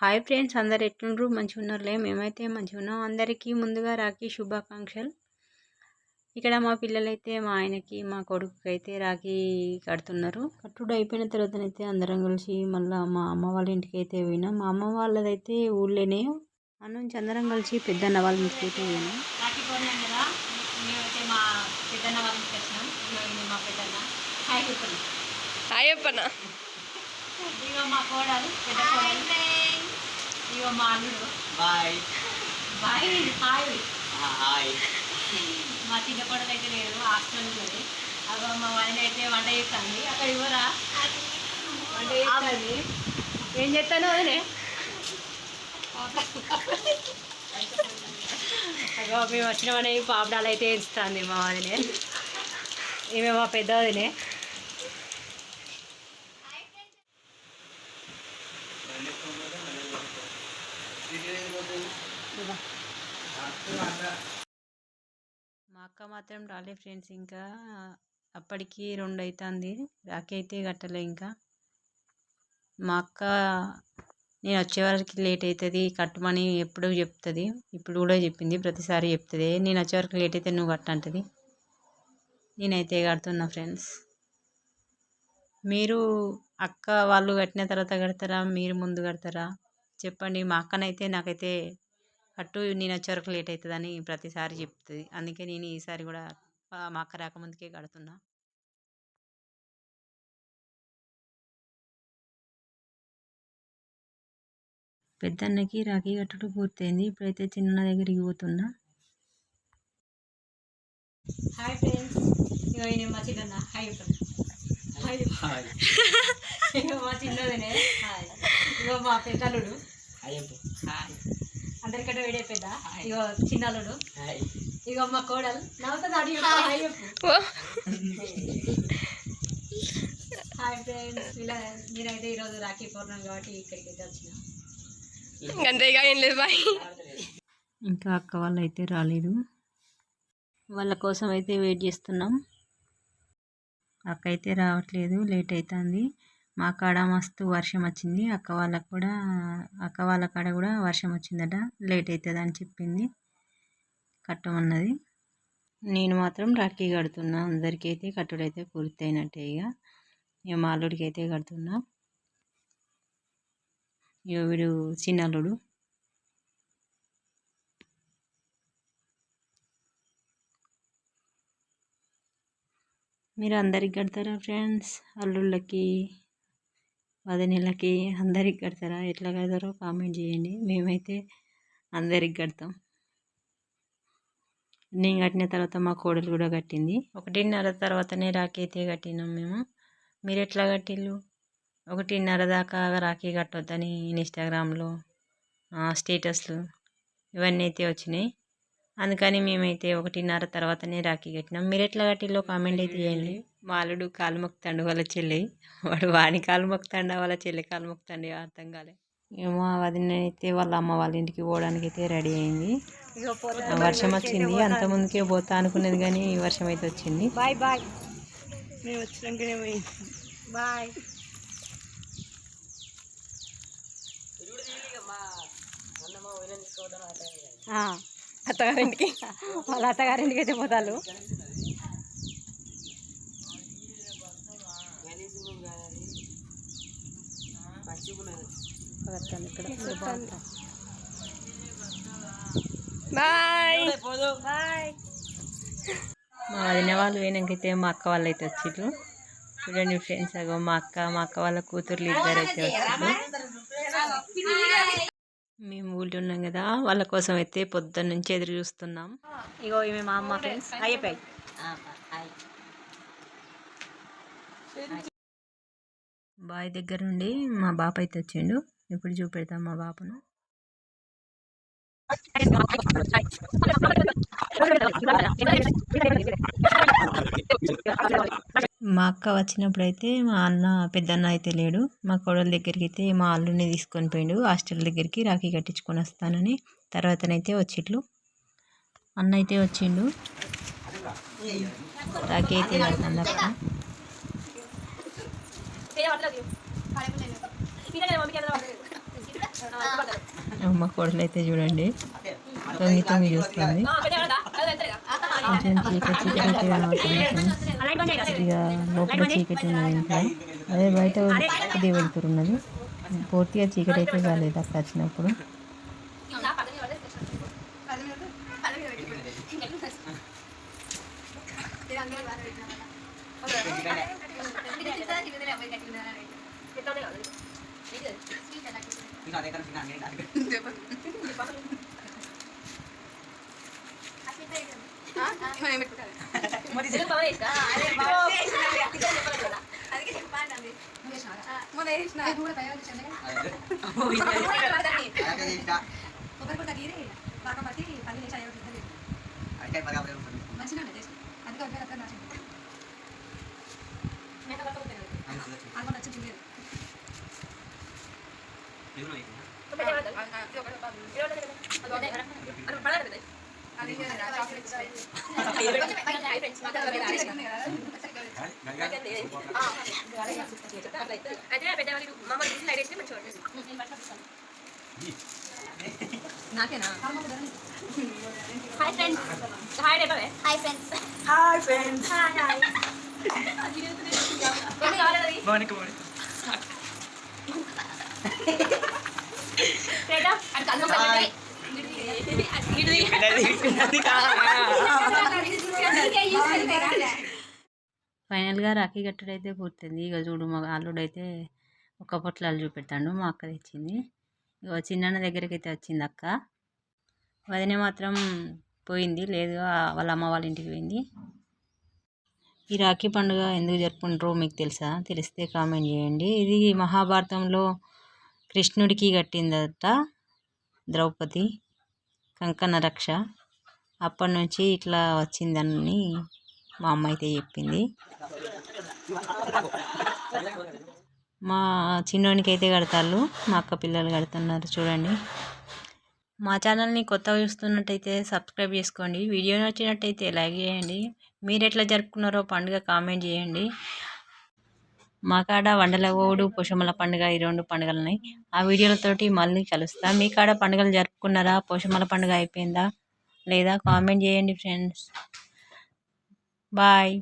Hi friends అందరు ఎట్లుండ్రు? మంచిగా ఉన్నారులే మేమైతే మంచిగా ఉన్నాం అందరికీ ముందుగా రాఖీ శుభాకాంక్షలు. ఇక్కడ మా పిల్లలైతే మా ఆయనకి మా కొడుకుకి అయితే రాఖీ కడుతున్నారు. కట్టుడు అయిపోయిన తర్వాతనైతే అందరం కలిసి మళ్ళీ మా అమ్మ వాళ్ళ ఇంటికి అయితే పోయినాం. మా అమ్మ వాళ్ళదైతే ఊళ్ళోనే ఆ నుంచి అందరం కలిసి పెద్దన్న వాళ్ళ ఇంటికి అయితే పోయినాం మా మా హాయ్ ఇగో మా కోడలు పెద్ద కోడలు. ఇగో మా అల్లుడు బాయ్ బాయ్ హాయ్ హాయ్ మా చిన్న కోడలు అయితే లేదు హాస్టల్ ఉన్నది అగో మా వదిన అయితే వంట చేస్తుంది అక్కడ ఇవ్వరా? వంట చేస్తుంది ఏం చేస్తాను వదినే. అగో మేము వచ్చినామని పాపడాలు అయితే ఇస్తుంది మా వదినే. ఈమె మా పెద్ద వదినే. మా అక్క మాత్రం రాలే ఫ్రెండ్స్ ఇంకా. అప్పటికి రెండు అవుతుంది రాఖీ అయితే కట్టలే ఇంకా. మా అక్క నేను వచ్చే వరకు లేట్ అవుతుంది కట్టమని ఎప్పుడు చెప్తుంది ఇప్పుడు కూడా చెప్పింది ప్రతిసారి చెప్తుంది. నేను వచ్చే వరకు లేట్ అయితే నువ్వు కట్టంటది నేనైతే కడుతున్నా ఫ్రెండ్స్. మీరు అక్క వాళ్ళు కట్టిన తర్వాత కడతారా? మీరు ముందు కడతారా? చెప్పండి. మా అక్కనైతే నాకైతే కట్టు నేను వచ్చే వరకు లేట్ అవుతుందని ప్రతిసారి చెప్తుంది. అందుకే నేను ఈసారి కూడా మా అక్క రాకముందుకే కడుతున్నా. పెద్దన్నకి రాఖీ కట్టడం పూర్తయింది. ఇప్పుడైతే చిన్న దగ్గరికి పోతున్నా. హాయ్ ఫ్రెండ్స్ ఈయన మా చిన్న హాయ్ చెప్పండి. హాయ్ హాయ్ ఇగో మా చిన్నదినే. హాయ్ ఇగో మా పెద్దలుడు. అందరికంటే వేడే పెద్ద ఇగో చిన్నలుడు. హాయ్. ఇగో మా కోడలు. నవ్వుతుంది అడిగి హాయ్. ఫ్రెండ్స్. ఇలా నేనైతే ఈరోజు రాఖీ పౌర్ణమి కాబట్టి ఇక్కడికి అయితే వచ్చిన. అంతేగా ఏం లేదు బాయ్. ఇంకా అక్క వాళ్ళు అయితే రాలేదు. వాళ్ళ కోసం అయితే వెయిట్ చేస్తున్నాం. అక్క అయితే రావట్లేదు లేట్ అవుతుంది మా కాడ మస్తు వర్షం వచ్చింది. అక్క వాళ్ళకు కూడా అక్క వాళ్ళ కాడ కూడా వర్షం వచ్చిందట. లేట్ అవుతుంది అని చెప్పింది. కట్టమన్నది నేను మాత్రం రాఖీ కడుతున్నా. అందరికీ అయితే కట్టుడైతే పూర్తయినట్టే ఇక ఇక మా అల్లుడికి అయితే కడుతున్నా. ఇక వీడు చిన్నల్లుడు మీరు అందరికి కడతారా ఫ్రెండ్స్? అల్లుళ్ళకి వదినలకి అందరికి కడతారా? ఎట్లా కడతారో కామెంట్ చేయండి. మేమైతే అందరికి కడతాం. నేను కట్టిన తర్వాత మా కోడలు కూడా కట్టింది. ఒకటిన్నర తర్వాతనే రాఖీ అయితే కట్టినాం మేము. మీరు ఎట్లా కట్టిల్లు? ఒకటిన్నర దాకా రాఖీ కట్టొద్దని ఇన్స్టాగ్రామ్లో స్టేటస్లు ఇవన్నీ అయితే వచ్చినాయి. అందుకని మేమైతే ఒకటిన్నర తర్వాతనే రాఖీ కట్టినాం. మీరు ఎట్లా కట్టిల్లో? కామెంట్ అయితే చేయండి. మాలుడు కాలు మొక్కుతాండు వాళ్ళ చెల్లి. వాడు వాని కాలు మొక్కుతాండా వాళ్ళ చెల్లి కాలు మొక్కుతాండి అర్థం కాలే. ఏమో వదిన అయితే వాళ్ళ అమ్మ వాళ్ళ ఇంటికి పోవడానికి అయితే రెడీ అయింది. వర్షం వచ్చింది. అంత ముందుకే పోతా అనుకునేది కానీ ఈ వర్షం అయితే వచ్చింది. Bye bye. మేము వచ్చినాకనే బాయ్. అత్తగారింటికి. వాళ్ళ అత్తగారింటికి అయితే పోతారు బాయ్. బాయ్. మా వదిన వాళ్ళు పోయినాకైతే మా అక్క వాళ్ళు అయితే వచ్చిర్రు. చూడండి ఫ్రెండ్స్ అగో మా అక్క మా అక్క వాళ్ళ కూతుర్లు ఇద్దరు అయితే వచ్చిర్రు. మేము ఊళ్ళో ఉన్నాం కదా వాళ్ళ కోసం అయితే పొద్దున్న నుంచి ఎదురు చూస్తున్నాం. ఇగో ఇవి మా అమ్మ ఫ్రెండ్స్. అయిపోయి బాయ్ దగ్గర నుండి మా బాప అయితే వచ్చిండు. ఇప్పుడు చూపెడతాం మా బాపను మా అక్క వచ్చినప్పుడు అయితే మా అన్న పెద్దన్న అయితే లేడు. మా కోడల దగ్గరికి అయితే మా అల్లుని తీసుకొని పోయిండు. హాస్టల్ దగ్గరికి రాఖీ కట్టించుకొని వస్తానని తర్వాతనైతే వచ్చిట్లు అన్న అయితే వచ్చిండు. రాఖీ అయితే కడతాను అక్క. అమ్మ కోడలు అయితే చూడండి. తొంగి తొంగి చూస్తుంది. కొంచెం చీకటి చీకటి ఇక లోపల చీకటి ఉన్నది ఇంకా అదే బయట కొద్దిగా వెళ్తున్నది పూర్తిగా చీకటి అయితే కాలేదు అక్కడ వచ్చినప్పుడు. ఇంకా అదే అన్నీ అన్నీ. అలాగే ఇంకా అడిగే పగా పగా నాకేనా hi friends hi రేపవే hi friends hi friends hi hi Monika Monika. అది హాయ్. అది కాదా? ఫైనల్గా రాఖీ కట్టడం అయితే పూర్తయింది. ఇక చూడు మా అల్లుడు అయితే ఒక పొట్లాలు చూపెడతాడు మా అక్క తెచ్చింది. ఇక చిన్న దగ్గరికి అయితే వచ్చింది అక్క. వదిన మాత్రం పోయింది లేదు వాళ్ళ అమ్మ వాళ్ళ ఇంటికి పోయింది. ఈ రాఖీ పండుగ ఎందుకు జరుపుకుంటారో మీకు తెలుసా? తెలిస్తే కామెంట్ చేయండి. ఇది మహాభారతంలో కృష్ణుడికి కట్టిందట. ద్రౌపది కంకణ రక్ష. అప్పటి నుంచి ఇట్లా వచ్చిందని మా అమ్మ అయితే చెప్పింది. మా చిన్నోనికి అయితే కడతారు మా అక్క పిల్లలు కడుతున్నారు చూడండి. మా ఛానల్ని కొత్తగా చూస్తున్నట్టయితే సబ్స్క్రైబ్ చేసుకోండి. వీడియో నచ్చినట్టయితే లైక్ చేయండి. మీరు ఎట్లా జరుపుకున్నారో పండుగ కామెంట్ చేయండి. మా కాడ వండల పోషమల పండుగ ఈ రెండు పండుగలు ఉన్నాయి ఆ వీడియోలతోటి మళ్ళీ కలుస్తా. మీ కాడ పండుగలు జరుపుకున్నారా? పోషమల పండుగ అయిపోయిందా? లేదా కామెంట్ చేయండి ఫ్రెండ్స్. బాయ్.